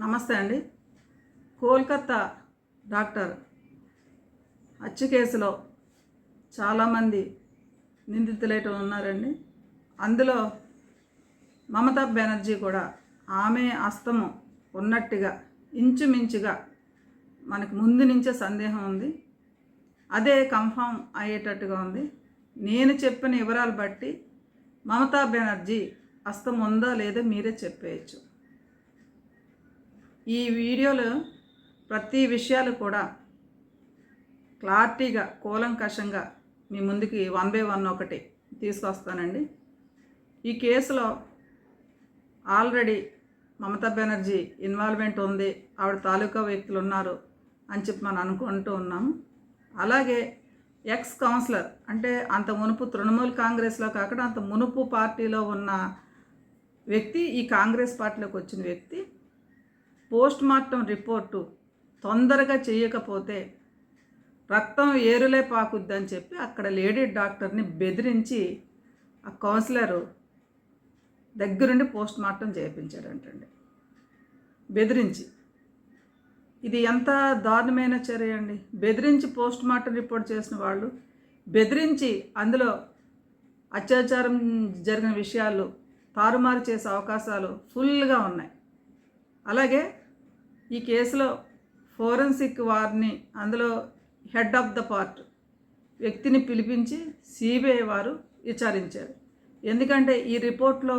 నమస్తే అండి. కోల్కత్తా డాక్టర్ హత్య కేసులో చాలామంది నిందితులైతే ఉన్నారండి. అందులో మమతా బెనర్జీ కూడా ఆమె అస్తము ఉన్నట్టుగా ఇంచుమించుగా మనకు ముందు నుంచే సందేహం ఉంది. అదే కన్ఫామ్ అయ్యేటట్టుగా ఉంది. నేను చెప్పిన వివరాలు బట్టి మమతా బెనర్జీ అస్తం ఉందా లేదో మీరే చెప్పేయచ్చు. ఈ వీడియోలో ప్రతి విషయాలు కూడా క్లారిటీగా కూలంకషంగా మీ ముందుకి వన్ బై వన్ ఒకటి తీసుకొస్తానండి. ఈ కేసులో ఆల్రెడీ మమతా బెనర్జీ ఇన్వాల్వ్మెంట్ ఉంది ఆవిడ తాలూకా వ్యక్తులు ఉన్నారు అని చెప్పి మనం అనుకుంటూ ఉన్నాము అలాగే ఎక్స్ కౌన్సిలర్ అంటే అంత మునుపు తృణమూల్ కాంగ్రెస్లో కాకుండా అంత మునుపు పార్టీలో ఉన్న వ్యక్తి ఈ కాంగ్రెస్ పార్టీలోకి వచ్చిన వ్యక్తి పోస్ట్ మార్టం రిపోర్టు తొందరగా చేయకపోతే రక్తం ఏరులే పాకుద్దని చెప్పి అక్కడ లేడీ డాక్టర్ని బెదిరించి ఆ కౌన్సిలరు దగ్గరుండి పోస్ట్ మార్టం చేయించాడంటండి బెదిరించి. ఇది ఎంత దారుణమైన చర్య అండి. బెదిరించి పోస్ట్ మార్టం రిపోర్ట్ చేసిన వాళ్ళు బెదిరించి అందులో అత్యాచారం జరిగిన విషయాలు తారుమారు చేసే అవకాశాలు ఫుల్గా ఉన్నాయి. అలాగే ఈ కేసులో ఫోరెన్సిక్ వారిని అందులో హెడ్ ఆఫ్ ద పార్ట్ వ్యక్తిని పిలిపించి సిబిఐ వారు విచారించారు. ఎందుకంటే ఈ రిపోర్ట్లో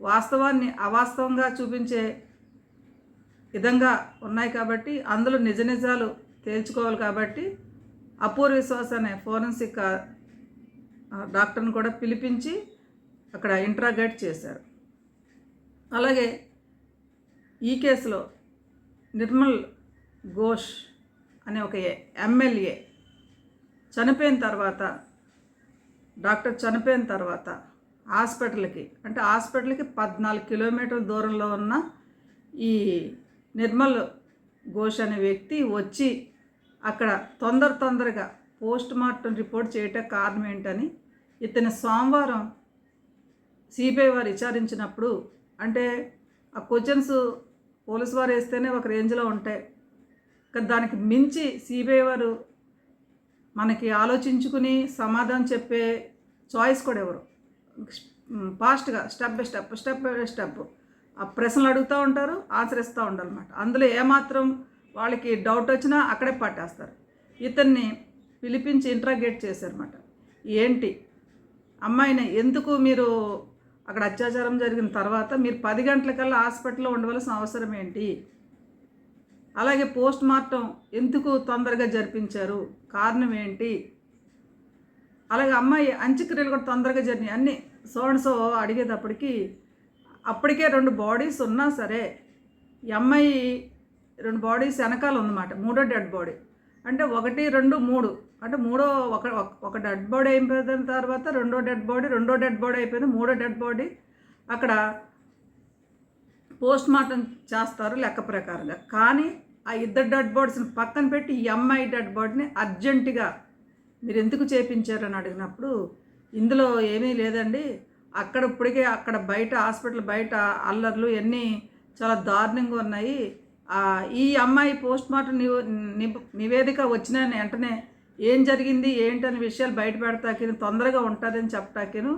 వాస్తవాన్ని అవాస్తవంగా చూపించే విధంగా ఉన్నాయి కాబట్టి అందులో నిజ నిజాలు తేల్చుకోవాలి కాబట్టి అపూర్వ విశ్వాస్ అనే ఫోరెన్సిక్ డాక్టర్ని కూడా పిలిపించి అక్కడ ఇంట్రాగేట్ చేశారు. అలాగే ఈ కేసులో నిర్మల్ ఘోష్ అనే ఒక ఎమ్మెల్యే చనిపోయిన తర్వాత డాక్టర్ చనిపోయిన తర్వాత హాస్పిటల్కి అంటే హాస్పిటల్కి పద్నాలుగు కిలోమీటర్ల దూరంలో ఉన్న ఈ నిర్మల్ ఘోష్ అనే వ్యక్తి వచ్చి అక్కడ తొందర తొందరగా పోస్ట్ మార్టం రిపోర్ట్ చేయటం కారణం ఏంటని ఇతని సోమవారం సిబిఐ వారు విచారించినప్పుడు అంటే ఆ క్వశ్చన్స్ పోలీసు వారు వేస్తేనే ఒక రేంజ్లో ఉంటాయి. కానీ దానికి మించి సిబిఐ వారు మనకి ఆలోచించుకుని సమాధానం చెప్పే చాయిస్ కూడా ఎవరు? ఫాస్ట్గా step by step step by step ఆ ప్రశ్నలు అడుగుతూ ఉంటారు ఆన్సర్ ఇస్తూ ఉండాలన్నమాట. అందులో ఏమాత్రం వాళ్ళకి డౌట్ వచ్చినా అక్కడే పట్టేస్తారు. ఇతన్ని పిలిపించి ఇంట్రాగేట్ చేశారన్నమాట. ఏంటి? అమ్మాయిని ఎందుకు మీరు అక్కడ అత్యాచారం జరిగిన తర్వాత మీరు పది గంటలకల్లా హాస్పిటల్లో ఉండవలసిన అవసరం ఏంటి? అలాగే పోస్ట్ మార్టం ఎందుకు తొందరగా జరిపించారు? కారణం ఏంటి? అలాగే అమ్మాయి అంత్యక్రియలు కూడా తొందరగా జరిగినాయి. అన్నీ సో అండ్ సో అడిగేటప్పటికి అప్పటికే రెండు బాడీస్ ఉన్నా సరే ఈ అమ్మాయి రెండు బాడీస్ వెనకాల ఉందన్నమాట. మూడో డెడ్ బాడీ. అంటే ఒకటి రెండు మూడు. అంటే మూడో ఒక ఒక డెడ్ బాడీ అయిపోయిన తర్వాత రెండో డెడ్ బాడీ రెండో డెడ్ బాడీ అయిపోయింది మూడో డెడ్ బాడీ. అక్కడ పోస్ట్ మార్టం చేస్తారు లెక్క ప్రకారంగా కానీ ఆ ఇద్దరు డెడ్ బాడీస్ని పక్కన పెట్టి ఈ అమ్మాయి డెడ్ బాడీని అర్జెంటుగా మీరు ఎందుకు చేపించారని అడిగినప్పుడు ఇందులో ఏమీ లేదండి. అక్కడ ఇప్పటికే అక్కడ బయట హాస్పిటల్ బయట అల్లర్లు ఇవన్నీ చాలా దారుణంగా ఉన్నాయి. ఈ అమ్మాయి పోస్ట్ మార్టం నివేదిక వచ్చిన వెంటనే ఏం జరిగింది ఏంటని విషయాలు బయట పెడతాకిను తొందరగా ఉంటుందని చెప్పటాకిను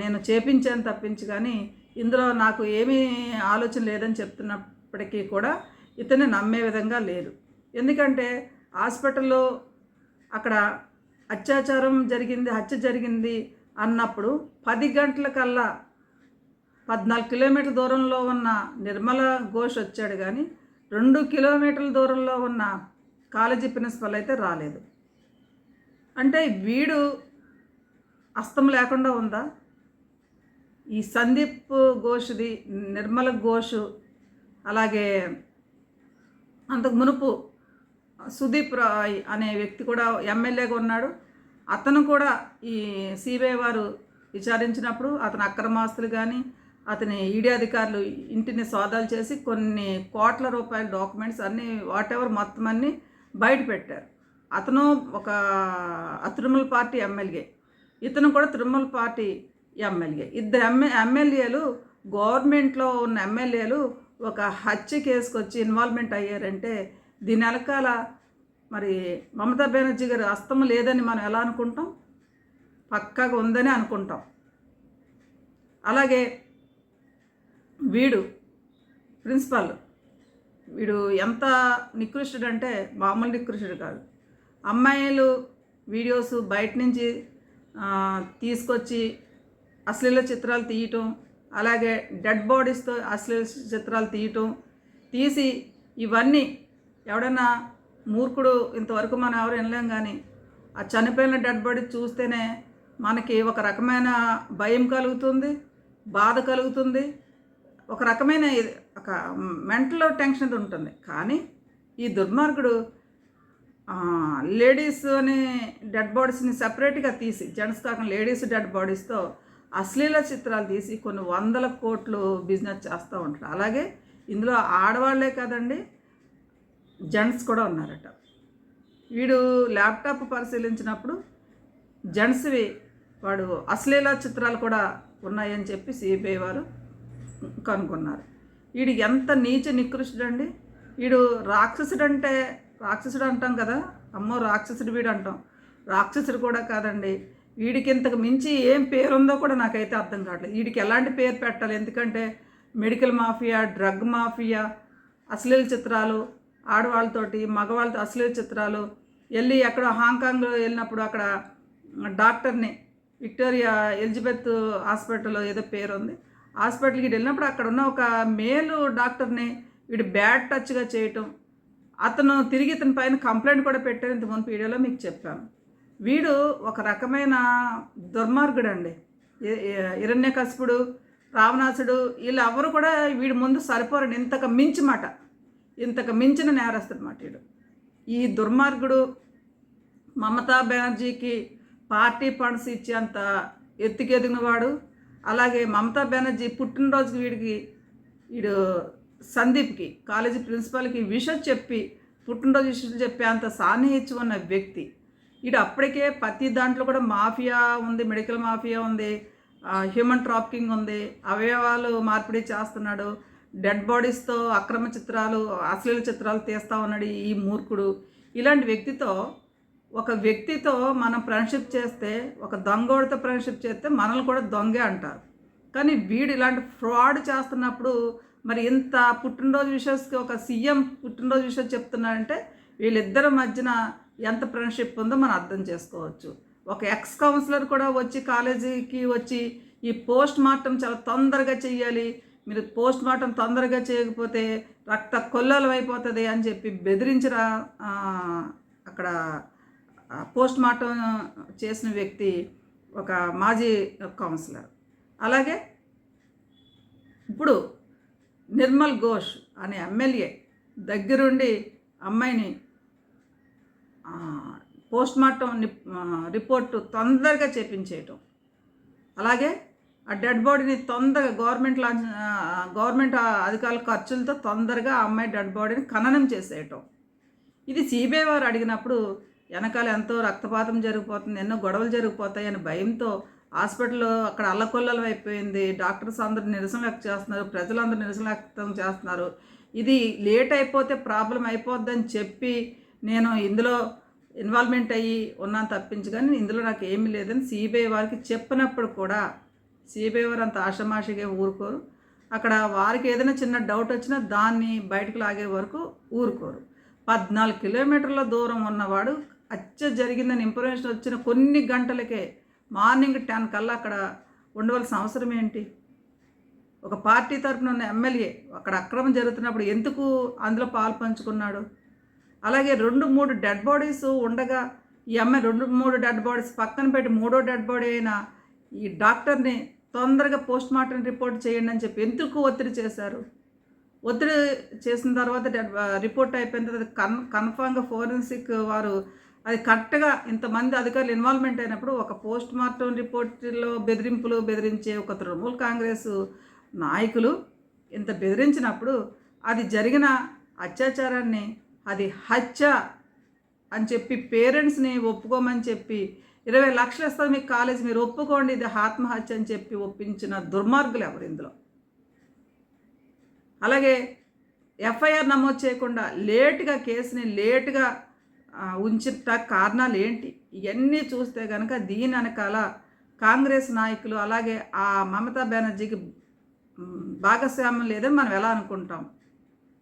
నేను చేపించాను తప్పించి కానీ ఇందులో నాకు ఏమీ ఆలోచన లేదని చెప్తున్నప్పటికీ కూడా ఇతన్ని నమ్మే విధంగా లేదు. ఎందుకంటే హాస్పిటల్లో అక్కడ అత్యాచారం జరిగింది హత్య జరిగింది అన్నప్పుడు పది గంటల కల్లా పద్నాలుగు కిలోమీటర్ల దూరంలో ఉన్న నిర్మల ఘోష్ వచ్చాడు కానీ రెండు కిలోమీటర్ల దూరంలో ఉన్న కాలేజీ ప్రిన్సిపల్ అయితే రాలేదు. అంటే వీడు అస్తం లేకుండా ఉందా? ఈ సందీప్ ఘోష్ది నిర్మల ఘోష్ అలాగే అంతకు మునుపు సుదీప్ రాయ్ అనే వ్యక్తి కూడా ఎమ్మెల్యేగా ఉన్నాడు. అతను కూడా ఈ సిబిఐ వారు విచారించినప్పుడు అతని అక్రమాస్తులు కానీ అతని ఈడీ అధికారులు ఇంటిని సోదాలు చేసి కొన్ని కోట్ల రూపాయల డాక్యుమెంట్స్ అన్నీ వాట్ ఎవర్ మొత్తం అన్నీ బయట పెట్టారు. అతను ఒక తిరుమల పార్టీ ఎమ్మెల్యే. ఇతను కూడా తిరుమల పార్టీ ఎమ్మెల్యే. ఇద్దరు ఎమ్మె ఎమ్మెల్యేలు గవర్నమెంట్లో ఉన్న ఎమ్మెల్యేలు ఒక హత్య కేసుకు వచ్చి ఇన్వాల్వ్మెంట్ అయ్యారంటే దీని వెనకాల మరి మమతా బెనర్జీ గారు అస్తం లేదని మనం ఎలా అనుకుంటాం? పక్కాగా ఉందని అనుకుంటాం. అలాగే వీడు ప్రిన్సిపాల్. వీడు ఎంత నికృష్టుడు అంటే మామూలు నికృష్టుడు కాదు. అమ్మాయిలు వీడియోస్ బయట నుంచి తీసుకొచ్చి అశ్లీల చిత్రాలు తీయటం అలాగే డెడ్ బాడీస్తో అశ్లీల చిత్రాలు తీయటం తీసి ఇవన్నీ ఎవడన్నా మూర్ఖుడు ఇంతవరకు మనం ఎవరు వినలేం కానీ ఆ చనిపోయిన డెడ్ బాడీ చూస్తేనే మనకి ఒక రకమైన భయం కలుగుతుంది బాధ కలుగుతుంది. ఒక రకమైన ఒక మెంటల్ టెన్షన్ ఉంటుంది. కానీ ఈ దుర్మార్గుడు లేడీస్ అని డెడ్ బాడీస్ని సపరేట్గా తీసి జెంట్స్ కాకుండా లేడీస్ డెడ్ బాడీస్తో అశ్లీల చిత్రాలు తీసి కొన్ని వందల కోట్లు బిజినెస్ చేస్తూ ఉంటారు. అలాగే ఇందులో ఆడవాళ్ళే కదండి జెంట్స్ కూడా ఉన్నారట. వీడు ల్యాప్టాప్ పరిశీలించినప్పుడు జెంట్స్వి వాడు అశ్లీల చిత్రాలు కూడా ఉన్నాయని చెప్పి సిబిఐ వారు కనుగొన్నారు. వీడు ఎంత నీచ నికృష్టుడండి. వీడు రాక్షసుడంటే రాక్షసుడు అంటాం కదా? అమ్మో రాక్షసుడు వీడు అంటాం. రాక్షసుడు కూడా కాదండి. వీడికి ఇంతకు మించి ఏం పేరు ఉందో కూడా నాకైతే అర్థం కావట్లేదు. వీడికి ఎలాంటి పేరు పెట్టాలి? ఎందుకంటే మెడికల్ మాఫియా డ్రగ్ మాఫియా అశ్లీల చిత్రాలు ఆడవాళ్ళతోటి మగవాళ్ళతో అశ్లీల చిత్రాలు వెళ్ళి ఎక్కడ హాంకాంగ్లో వెళ్ళినప్పుడు అక్కడ డాక్టర్ని విక్టోరియా ఎలిజబెత్ హాస్పిటల్లో ఏదో పేరు ఉంది హాస్పిటల్కి వెళ్ళినప్పుడు అక్కడ ఉన్న ఒక మేలు డాక్టర్ని వీడు బ్యాడ్ టచ్గా చేయటం అతను తిరిగి ఇతని పైన కంప్లైంట్ కూడా పెట్టాను ఇంత ముందు వీడియోలో మీకు చెప్పాను. వీడు ఒక రకమైన దుర్మార్గుడు అండి హిరణ్యకశిపుడు రావణాసుడు వీళ్ళెవరు కూడా వీడి ముందు సరిపోరండి. ఇంతకు మించి మాట. ఇంతకు మించిన నేరస్తుడు వీడు. ఈ దుర్మార్గుడు మమతా బెనర్జీకి పార్టీ ఫండ్స్ ఇచ్చేంత ఎత్తుకెదిగినవాడు. అలాగే మమతా బెనర్జీ పుట్టినరోజుకి వీడికి వీడు సందీప్కి కాలేజీ ప్రిన్సిపాల్కి విషయం చెప్పి పుట్టినరోజు విషయం చెప్పే అంత సాన్నిహిత్యం ఉన్న వ్యక్తి. ఇటు అప్పటికే ప్రతి దాంట్లో కూడా మాఫియా ఉంది మెడికల్ మాఫియా ఉంది హ్యూమన్ ట్రాఫికింగ్ ఉంది అవయవాలు మార్పిడి చేస్తున్నాడు డెడ్ బాడీస్తో అక్రమ చిత్రాలు అశ్లీల చిత్రాలు తీస్తా ఉన్నాడు ఈ మూర్ఖుడు. ఇలాంటి వ్యక్తితో ఒక వ్యక్తితో మనం ఫ్రెండ్షిప్ చేస్తే ఒక దొంగోడితో ఫ్రెండ్షిప్ చేస్తే మనల్ని కూడా దొంగే అంటారు. కానీ వీడు ఇలాంటి ఫ్రాడ్ చేస్తున్నప్పుడు మరి ఇంత పుట్టినరోజు విషయస్కి ఒక సీఎం పుట్టినరోజు విషయం చెప్తున్నాడంటే వీళ్ళిద్దరి మధ్యన ఎంత ఫ్రెండ్షిప్ ఉందో మనం అర్థం చేసుకోవచ్చు. ఒక ఎక్స్ కౌన్సిలర్ కూడా వచ్చి కాలేజీకి వచ్చి ఈ పోస్ట్ మార్టం చాలా తొందరగా చెయ్యాలి. మీరు పోస్ట్ మార్టం తొందరగా చేయకపోతే రక్త కొల్లలు అయిపోతుంది అని చెప్పి బెదిరించరా అక్కడ పోస్ట్ మార్టం చేసిన వ్యక్తి ఒక మాజీ కౌన్సిలర్. అలాగే ఇప్పుడు నిర్మల్ ఘోష్ అనే ఎమ్మెల్యే దగ్గరుండి అమ్మాయిని పోస్ట్ మార్టం రిపోర్టు తొందరగా చేపించేయటం. అలాగే ఆ డెడ్ బాడీని తొందరగా గవర్నమెంట్ లాంచ్ గవర్నమెంట్ అధికారుల ఖర్చులతో తొందరగా ఆ అమ్మాయి డెడ్ బాడీని ఖననం చేసేయటం. ఇది సిబిఐ వారు అడిగినప్పుడు వెనకాల ఎంతో రక్తపాతం జరిగిపోతుంది ఎన్నో గొడవలు జరిగిపోతాయి అని భయంతో హాస్పిటల్ అక్కడ అల్లకొల్లలు అయిపోయింది. డాక్టర్స్ అందరు నిరసన వ్యక్తం చేస్తున్నారు. ప్రజలందరూ నిరసన వ్యక్తం చేస్తున్నారు. ఇది లేట్ అయిపోతే ప్రాబ్లం అయిపోద్దని చెప్పి నేను ఇందులో ఇన్వాల్వ్మెంట్ అయ్యి ఉన్నాను తప్పించి కానీ ఇందులో నాకు ఏమీ లేదని సిబిఐ వారికి చెప్పినప్పుడు కూడా సిబిఐ వారు అంత ఆషమాషిగా ఊరుకోరు. అక్కడ వారికి ఏదైనా చిన్న డౌట్ వచ్చినా దాన్ని బయటకు లాగే వరకు ఊరుకోరు. పద్నాలుగు కిలోమీటర్ల దూరం ఉన్నవాడు అచ్చ జరిగిందని ఇన్ఫర్మేషన్ వచ్చిన కొన్ని గంటలకే మార్నింగ్ టెన్ కల్లా అక్కడ ఉండవలసిన అవసరం ఏంటి? ఒక పార్టీ తరపున ఉన్న ఎమ్మెల్యే అక్కడ అక్రమం జరుగుతున్నప్పుడు ఎందుకు అందులో పాలు పంచుకున్నాడు? అలాగే రెండు మూడు డెడ్ బాడీస్ ఉండగా ఈ అమ్మాయి రెండు మూడు డెడ్ బాడీస్ పక్కన పెట్టి మూడో డెడ్ బాడీ అయిన ఈ డాక్టర్ని తొందరగా పోస్ట్ మార్టం రిపోర్ట్ చేయండి అని చెప్పి ఎందుకు ఒత్తిడి చేశారు? ఒత్తిడి చేసిన తర్వాత డెడ్ రిపోర్ట్ అయిపోయిన తర్వాత కన్ కన్ఫామ్గా ఫోరెన్సిక్ వారు అది కరెక్ట్గా ఇంతమంది అధికారులు ఇన్వాల్వ్మెంట్ అయినప్పుడు ఒక పోస్ట్ మార్టం రిపోర్ట్లో బెదిరింపులు బెదిరించే ఒక తృణమూల్ కాంగ్రెస్ నాయకులు ఇంత బెదిరించినప్పుడు అది జరిగిన అత్యాచారాన్ని అది హత్య అని చెప్పి పేరెంట్స్ని ఒప్పుకోమని చెప్పి ఇరవై లక్షలు ఇస్తుంది మీకు కాలేజ్ మీరు ఒప్పుకోండి ఇది ఆత్మహత్య అని చెప్పి ఒప్పించిన దుర్మార్గులు ఎవరు ఇందులో? అలాగే ఎఫ్ఐఆర్ నమోదు చేయకుండా లేటుగా కేసుని లేటుగా ఉంచిన కారణాలు ఏంటి? ఇవన్నీ చూస్తే కనుక దీని వెనకాల కాంగ్రెస్ నాయకులు అలాగే ఆ మమతా బెనర్జీకి భాగస్వామ్యం లేదని మనం ఎలా అనుకుంటాం?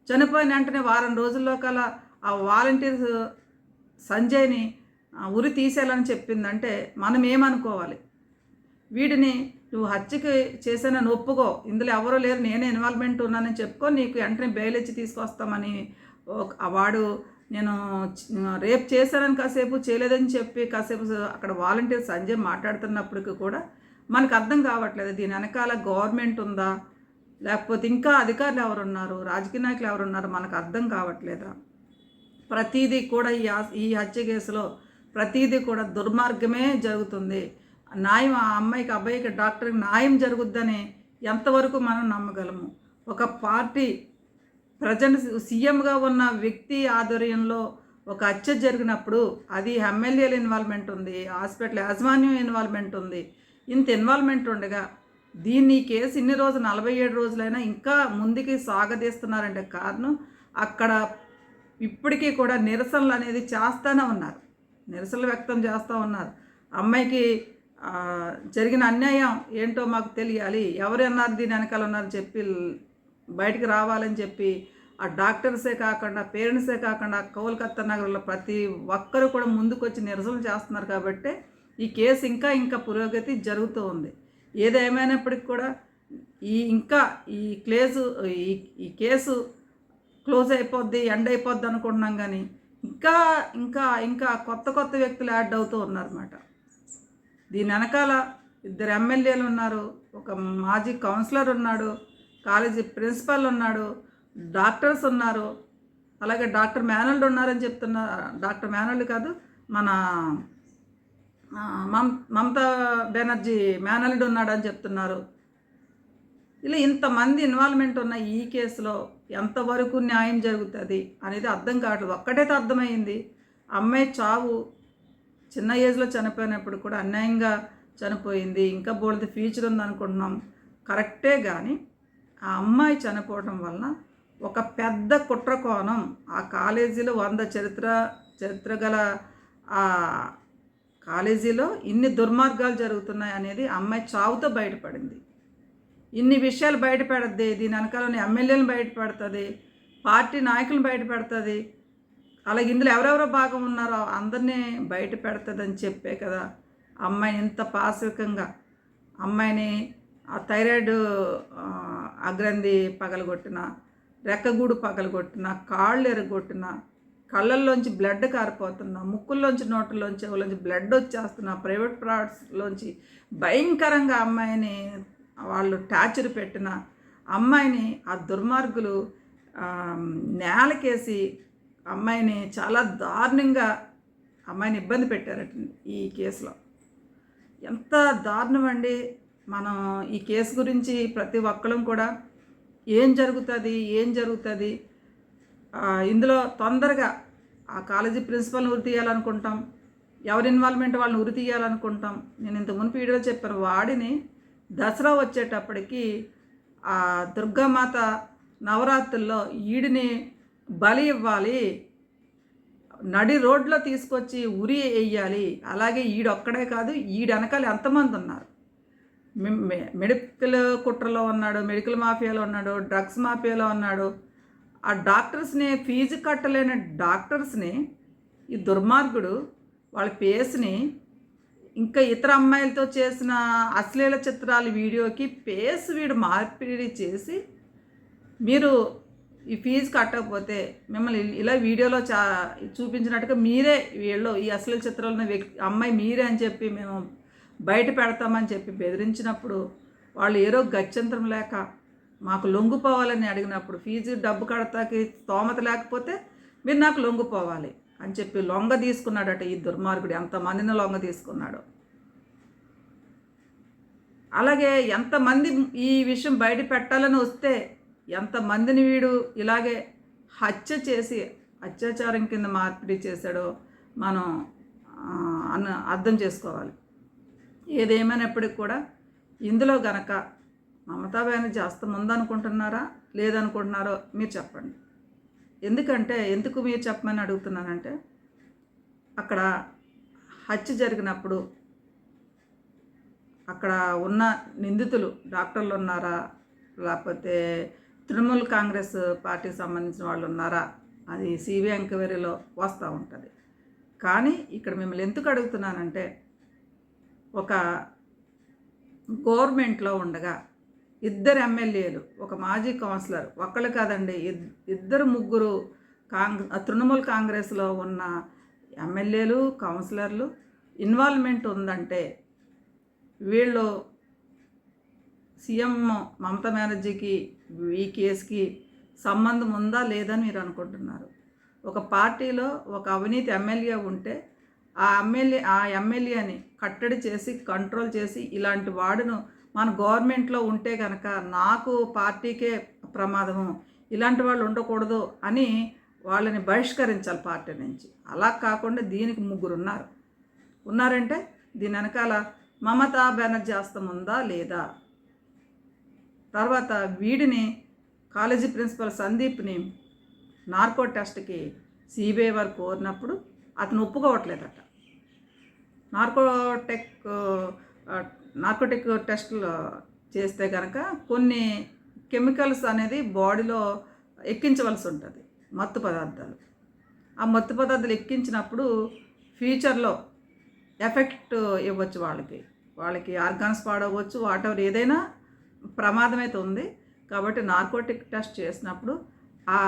చనిపోయిన వెంటనే వారం రోజుల్లో కల ఆ వాలంటీర్స్ సంజయ్ని ఉరి తీసేయాలని చెప్పిందంటే మనం ఏమనుకోవాలి? వీడిని నువ్వు హత్యకి చేసానని ఒప్పుకో. ఇందులో ఎవరో లేరు. నేనే ఇన్వాల్వ్మెంట్ ఉన్నానని చెప్పుకో. నీకు వెంటనే బెయిల్ ఇచ్చి తీసుకొస్తామని వాడు నేను రేపు చేశానని కాసేపు చేయలేదని చెప్పి కాసేపు అక్కడ వాలంటీర్ సంజయ్ మాట్లాడుతున్నప్పటికీ కూడా మనకు అర్థం కావట్లేదు. దీని వెనకాల గవర్నమెంట్ ఉందా? లేకపోతే ఇంకా అధికారులు ఎవరున్నారు? రాజకీయ నాయకులు ఎవరున్నారు? మనకు అర్థం కావట్లేదా? ప్రతీదీ కూడా ఈ ఈ హత్య కేసులో ప్రతీదీ కూడా దుర్మార్గమే జరుగుతుంది. న్యాయం ఆ అమ్మాయికి అబ్బాయికి డాక్టర్కి న్యాయం జరుగుద్దని ఎంతవరకు మనం నమ్మగలము? ఒక పార్టీ ప్రజెంట్ సీఎంగా ఉన్న వ్యక్తి ఆధ్వర్యంలో ఒక హత్య జరిగినప్పుడు అది ఎమ్మెల్యేల ఇన్వాల్వ్మెంట్ ఉంది హాస్పిటల్ యాజమాన్యం ఇన్వాల్వ్మెంట్ ఉంది. ఇంత ఇన్వాల్వ్మెంట్ ఉండగా దీన్ని కేసు ఇన్ని రోజులు నలభై ఏడు రోజులైనా ఇంకా ముందుకి సాగదీస్తున్నారంటే కారణం అక్కడ ఇప్పటికీ కూడా నిరసనలు అనేది చేస్తూనే ఉన్నారు. నిరసనలు వ్యక్తం చేస్తూ ఉన్నారు. అమ్మాయికి జరిగిన అన్యాయం ఏంటో మాకు తెలియాలి. ఎవరు అన్నారు దీని వెనకాల ఉన్నారని చెప్పి బయటికి రావాలని చెప్పి ఆ డాక్టర్సే కాకుండా పేరెంట్సే కాకుండా కోల్కత్తా నగరంలో ప్రతి ఒక్కరు కూడా ముందుకొచ్చి నిరసనలు చేస్తున్నారు కాబట్టి ఈ కేసు ఇంకా ఇంకా పురోగతి జరుగుతూ ఉంది. ఏదేమైనప్పటికీ కూడా ఈ ఇంకా ఈ క్లేజు ఈ ఈ కేసు క్లోజ్ అయిపోద్ది ఎండ్ అయిపోద్ది అనుకుంటున్నాం కానీ ఇంకా ఇంకా ఇంకా కొత్త కొత్త వ్యక్తులు యాడ్ అవుతూ ఉన్నారన్నమాట. దీని వెనకాల ఇద్దరు ఎమ్మెల్యేలు ఉన్నారు ఒక మాజీ కౌన్సిలర్ ఉన్నాడు కాలేజీ ప్రిన్సిపాల్ ఉన్నాడు డాక్టర్స్ ఉన్నారు అలాగే డాక్టర్ మేనల్డ్ ఉన్నారని చెప్తున్నారు డాక్టర్ మేనల్డ్ కాదు మన మమ్ మమతా బెనర్జీ మేనల్డ్ ఉన్నాడని చెప్తున్నారు. ఇలా ఇంతమంది ఇన్వాల్వ్మెంట్ ఉన్న ఈ కేసులో ఎంతవరకు న్యాయం జరుగుతుంది అనేది అర్థం కావట్లేదు. ఒక్కటైతే అర్థమైంది. అమ్మాయి చావు చిన్న ఏజ్లో చనిపోయినప్పుడు కూడా అన్యాయంగా చనిపోయింది. ఇంకా బోల్డ్ ఫ్యూచర్ ఉందనుకుంటున్నాం. కరెక్టే కానీ ఆ అమ్మాయి చనిపోవడం వలన ఒక పెద్ద కుట్ర కోణం ఆ కాలేజీలో వంద చరిత్ర చరిత్ర గల ఆ కాలేజీలో ఇన్ని దుర్మార్గాలు జరుగుతున్నాయి అనేది అమ్మాయి చావుతో బయటపడింది. ఇన్ని విషయాలు బయటపెడద్ది దీని వెనకాలని ఎమ్మెల్యేలు బయటపెడుతుంది పార్టీ నాయకులను బయటపెడుతుంది అలాగే ఇందులో ఎవరెవరో భాగం ఉన్నారో అందరినీ బయట పెడుతుందని చెప్పే కదా అమ్మాయిని ఇంత పాశవికంగా. అమ్మాయిని ఆ థైరాయిడ్ అగ్రంది అగ్రంథి పగలగొట్టిన రెక్కగూడు పగలగొట్టిన కాళ్ళు ఎరగొట్టిన కళ్ళల్లోంచి బ్లడ్ కారిపోతున్న ముక్కుల్లోంచి నోట్లోంచి చెవులోంచి బ్లడ్ వచ్చేస్తున్న ప్రైవేట్ ప్రాడక్ట్స్లోంచి భయంకరంగా అమ్మాయిని వాళ్ళు టార్చర్ పెట్టిన అమ్మాయిని ఆ దుర్మార్గులు నేలకేసి అమ్మాయిని చాలా దారుణంగా అమ్మాయిని ఇబ్బంది పెట్టారట ఈ కేసులో. ఎంత దారుణం అండి. మనం ఈ కేసు గురించి ప్రతి ఒక్కరం కూడా ఏం జరుగుతుంది ఏం జరుగుతుంది ఇందులో తొందరగా ఆ కాలేజీ ప్రిన్సిపల్ని ఉరి తీయాలనుకుంటాం ఎవరి ఇన్వాల్వ్మెంట్ వాళ్ళని ఉరి తీయాలనుకుంటాం. నేను ఇంత మునుపు వీడియోలో చెప్పాను వాడిని దసరా వచ్చేటప్పటికి ఆ దుర్గామాత నవరాత్రుల్లో ఈడిని బలి ఇవ్వాలి నడి రోడ్లో తీసుకొచ్చి ఉరి వేయాలి. అలాగే ఈడొక్కడే కాదు ఈడు వెనకాల ఎంతమంది ఉన్నారు. మెడికల్ కుట్రలో ఉన్నాడు మెడికల్ మాఫియాలో ఉన్నాడు డ్రగ్స్ మాఫియాలో ఉన్నాడు. ఆ డాక్టర్స్ని ఫీజు కట్టలేని డాక్టర్స్ని ఈ దుర్మార్గుడు వాళ్ళ పేస్ని ఇంకా ఇతర అమ్మాయిలతో చేసిన అశ్లీల చిత్రాల వీడియోకి పేస్ వీడు మార్పిడి చేసి మీరు ఈ ఫీజు కట్టకపోతే మిమ్మల్ని ఇలా వీడియోలో చా చూపించినట్టుగా మీరే వీళ్ళు ఈ అసలు చిత్రాలను వ్యక్తి అమ్మాయి మీరే అని చెప్పి మేము బయట పెడతామని చెప్పి బెదిరించినప్పుడు వాళ్ళు ఏదో గత్యంతరం లేక మాకు లొంగిపోవాలని అడిగినప్పుడు ఫీజు డబ్బు కడతాకి స్తోమత లేకపోతే మీరు నాకు లొంగిపోవాలి అని చెప్పి లొంగ తీసుకున్నాడట ఈ దుర్మార్గుడు. ఎంతమందిని లొంగ తీసుకున్నాడు? అలాగే ఎంతమంది ఈ విషయం బయట పెట్టాలని వస్తే ఎంతమందిని వీడు ఇలాగే హత్య చేసి అత్యాచారం కింద మార్పిడి చేశాడో మనం అన్న అర్థం చేసుకోవాలి. ఏదేమైనప్పటికీ కూడా ఇందులో గనక మమతా బెనర్జీ హస్తం ఉందనుకుంటున్నారా లేదనుకుంటున్నారో మీరు చెప్పండి. ఎందుకంటే ఎందుకు మీరు చెప్పమని అడుగుతున్నానంటే అక్కడ హత్య జరిగినప్పుడు అక్కడ ఉన్న నిందితులు డాక్టర్లు ఉన్నారా? లేకపోతే తృణమూల్ కాంగ్రెస్ పార్టీకి సంబంధించిన వాళ్ళు ఉన్నారా? అది సిబిఐ ఎంక్వైరీలో వస్తూ ఉంటుంది. కానీ ఇక్కడ మిమ్మల్ని ఎందుకు అడుగుతున్నానంటే ఒక గవర్నమెంట్లో ఉండగా ఇద్దరు ఎమ్మెల్యేలు ఒక మాజీ కౌన్సిలర్ ఒక్కళ్ళు కాదండి ఇద్- ఇద్దరు ముగ్గురు కాంగ్ తృణమూల్ కాంగ్రెస్లో ఉన్న ఎమ్మెల్యేలు కౌన్సిలర్లు ఇన్వాల్వ్మెంట్ ఉందంటే వీళ్ళు సీఎం మమతా బెనర్జీకి ఈ కేసుకి సంబంధం ఉందా లేదని మీరు అనుకుంటున్నారు? ఒక పార్టీలో ఒక అవినీతి ఎమ్మెల్యే ఉంటే ఆ ఎమ్మెల్యే ఆ ఎమ్మెల్యేని కట్టడి చేసి కంట్రోల్ చేసి ఇలాంటి వాడును మన గవర్నమెంట్లో ఉంటే కనుక నాకు పార్టీకే ప్రమాదము. ఇలాంటి వాళ్ళు ఉండకూడదు అని వాళ్ళని బహిష్కరించాలి పార్టీ నుంచి. అలా కాకుండా దీనికి ముగ్గురు ఉన్నారు. ఉన్నారంటే దీని వెనకాల మమతా బెనర్జీ హస్తం ఉందా లేదా? తర్వాత వీడిని కాలేజీ ప్రిన్సిపల్ సందీప్ని నార్కో టెస్ట్కి సిబిఐ వారు కోరినప్పుడు అతను ఒప్పుకోవట్లేదట. నార్కోటెక్ నార్కోటిక్ టెస్టులు చేస్తే కనుక కొన్ని కెమికల్స్ అనేది బాడీలో ఎక్కించవలసి ఉంటుంది మత్తు పదార్థాలు. ఆ మత్తు పదార్థాలు ఎక్కించినప్పుడు ఫ్యూచర్లో ఎఫెక్ట్ ఇవ్వచ్చు వాళ్ళకి. వాళ్ళకి ఆర్గాన్స్ పాడవచ్చు వాటెవర్ ఏదైనా ప్రమాదం అయితే ఉంది. కాబట్టి నార్కోటిక్ టెస్ట్ చేసినప్పుడు ఆ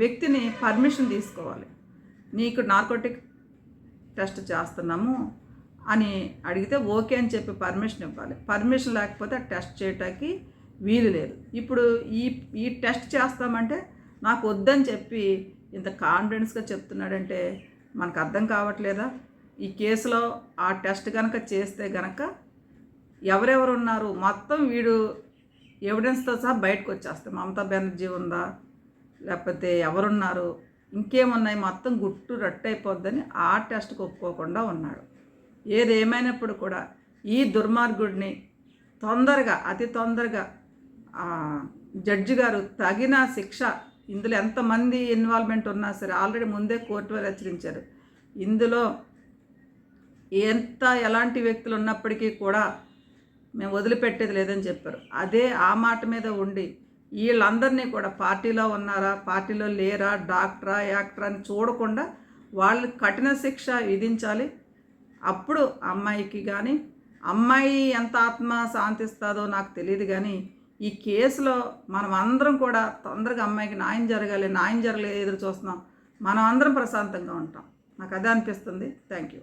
వ్యక్తిని పర్మిషన్ తీసుకోవాలి. నీకు నార్కోటిక్ టెస్ట్ చేస్తున్నాము అని అడిగితే ఓకే అని చెప్పి పర్మిషన్ ఇవ్వాలి. పర్మిషన్ లేకపోతే టెస్ట్ చేయటానికి వీలు లేదు. ఇప్పుడు ఈ ఈ టెస్ట్ చేస్తామంటే నాకు వద్దని చెప్పి ఇంత కాన్ఫిడెన్స్గా చెప్తున్నాడంటే మనకు అర్థం కావట్లేదా? ఈ కేసులో ఆ టెస్ట్ కనుక చేస్తే కనుక ఎవరెవరు ఉన్నారు? మొత్తం వీడు ఎవిడెన్స్తో సహా బయటకు వచ్చేస్తాం మమతా బెనర్జీ ఉందా? లేకపోతే ఎవరున్నారు? ఇంకేమున్నాయి? మొత్తం గుట్టు రట్టయిపోద్దని ఆ టెస్ట్కి ఒప్పుకోకుండా ఉన్నాడు. ఏది కూడా ఈ దుర్మార్గుడిని తొందరగా అతి తొందరగా జడ్జి గారు తగిన శిక్ష ఇందులో ఎంతమంది ఇన్వాల్వ్మెంట్ ఉన్నా సరే ఆల్రెడీ ముందే కోర్టు వారు హెచ్చరించారు. ఇందులో ఎంత ఎలాంటి వ్యక్తులు ఉన్నప్పటికీ కూడా మేము వదిలిపెట్టేది లేదని చెప్పారు. అదే ఆ మాట మీద ఉండి వీళ్ళందరినీ కూడా పార్టీలో ఉన్నారా పార్టీలో లేరా డాక్టరా యాక్టరా అని చూడకుండా వాళ్ళు కఠిన శిక్ష విధించాలి. అప్పుడు అమ్మాయికి కానీ అమ్మాయి ఎంత ఆత్మ శాంతిస్తుందో నాకు తెలియదు కానీ ఈ కేసులో మనం అందరం కూడా తొందరగా అమ్మాయికి న్యాయం జరగాలి న్యాయం జరగలేదు ఎదురు చూస్తున్నాం. మనం అందరం ప్రశాంతంగా ఉంటాం. నాకు అదే అనిపిస్తుంది. Thank you